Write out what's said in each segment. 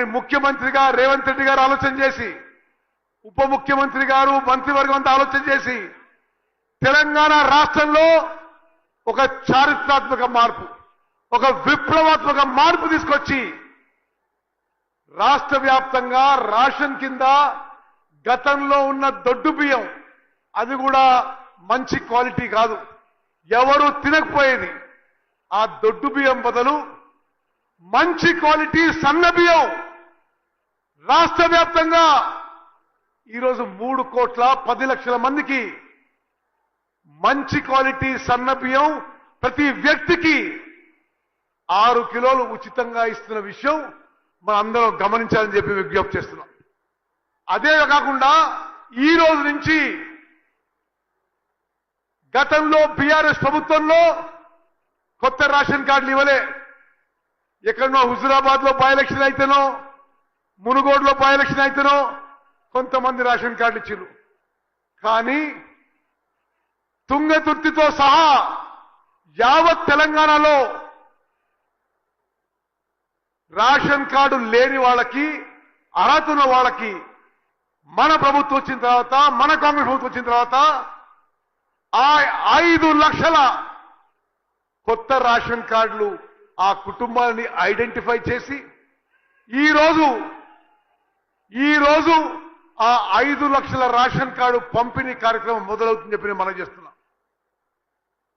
మరి ముఖ్యమంత్రిగా రేవంత్ రెడ్డి గారు ఆలోచన చేసి ఉప ముఖ్యమంత్రి గారు మంత్రివర్గం అంతా ఆలోచన చేసి తెలంగాణ రాష్ట్రంలో ఒక చారిత్రాత్మక మార్పు ఒక విప్లవాత్మక మార్పు తీసుకొచ్చి రాష్ట్ర వ్యాప్తంగా రాషన్ కింద గతంలో ఉన్న దొడ్డు బియ్యం అది కూడా మంచి క్వాలిటీ కాదు. ఎవరు తినకపోయేది ఆ దొడ్డు బియ్యం బదులు మంచి క్వాలిటీ సన్న బియ్యం రాష్ట్ర వ్యాప్తంగా ఈరోజు మూడు కోట్ల పది లక్షల మందికి మంచి క్వాలిటీ సన్న బియ్యం ప్రతి వ్యక్తికి ఆరు కిలోలు ఉచితంగా ఇస్తున్న విషయం మన అందరం గమనించాలని చెప్పి విజ్ఞప్తి చేస్తున్నాం. అదే కాకుండా ఈ రోజు నుంచి గతంలో బీఆర్ఎస్ ప్రభుత్వంలో కొత్త రేషన్ కార్డులు ఇవ్వలే. ఎక్కడనో హుజురాబాద్లో బై ఎలక్షన్ అయితేనో మునుగోడులో బై ఎలక్షన్ అయితేనో కొంతమంది రేషన్ కార్డులు ఇచ్చారు కానీ తుంగతుర్తితో సహా యావత్ తెలంగాణలో రేషన్ కార్డు లేని వాళ్ళకి అర్హత ఉన్న వాళ్ళకి మన ప్రభుత్వం వచ్చిన తర్వాత మన కాంగ్రెస్ ప్రభుత్వం వచ్చిన తర్వాత ఆ ఐదు లక్షల కొత్త రేషన్ కార్డులు ఆ కుటుంబాన్ని ఐడెంటిఫై చేసి ఈ ఈరోజు ఈ రోజు ఆ ఐదు లక్షల రేషన్ కార్డు పంపిణీ కార్యక్రమం మొదలవుతుందని చెప్పి నేను మనం చేస్తున్నాం.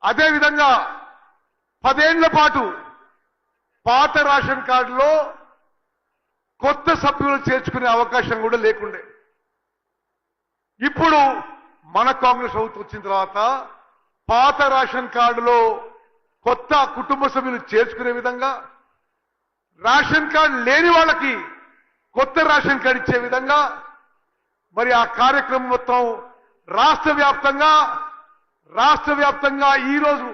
అదేవిధంగా పదేళ్ళ పాటు పాత రేషన్ కార్డులో కొత్త సభ్యులు చేర్చుకునే అవకాశం కూడా లేకుండే. ఇప్పుడు మన కాంగ్రెస్ ప్రభుత్వం వచ్చిన తర్వాత పాత రేషన్ కార్డులో కొత్త కుటుంబ సభ్యులు చేర్చుకునే విధంగా రేషన్ కార్డు లేని వాళ్ళకి కొత్త రేషన్ కార్డు ఇచ్చే విధంగా మరి ఆ కార్యక్రమం మొత్తం రాష్ట్ర వ్యాప్తంగా రాష్ట్ర వ్యాప్తంగా ఈరోజు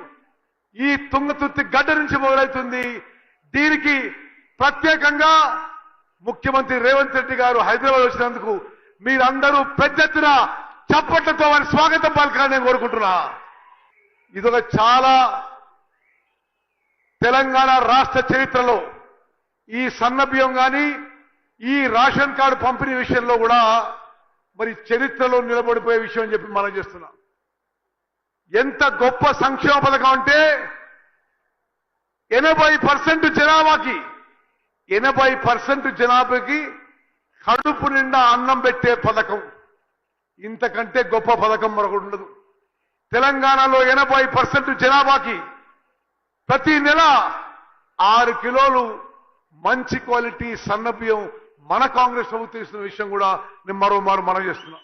ఈ తుంగతుర్తి గడ్డ నుంచి మొదలవుతుంది. దీనికి ప్రత్యేకంగా ముఖ్యమంత్రి రేవంత్ రెడ్డి గారు హైదరాబాద్ వచ్చినందుకు మీరందరూ పెద్ద ఎత్తున చప్పట్లతో వారి స్వాగతం పలకాలని నేను కోరుకుంటున్నా. ఇదొక చాలా తెలంగాణ రాష్ట్ర చరిత్రలో ఈ సన్నబియ్యం కానీ ఈ రేషన్ కార్డు పంపిణీ విషయంలో కూడా మరి చరిత్రలో నిలబడిపోయే విషయం అని చెప్పి మనం చేస్తున్నాం. ఎంత గొప్ప సంక్షేమ పథకం అంటే ఎనభై పర్సెంట్ జనాభాకి ఎనభై పర్సెంట్ జనాభాకి కడుపు నిండా అన్నం పెట్టే పథకం. ఇంతకంటే గొప్ప పథకం మరొకటి ఉండదు. తెలంగాణలో ఎనభై పర్సెంట్ జనాభాకి ప్రతి నెల ఆరు కిలోలు మంచి క్వాలిటీ సన్నబియ్యం మన కాంగ్రెస్ ప్రభుత్వం ఇస్తున్న విషయం కూడా నేను మరో మారు మనం చేస్తున్నాం.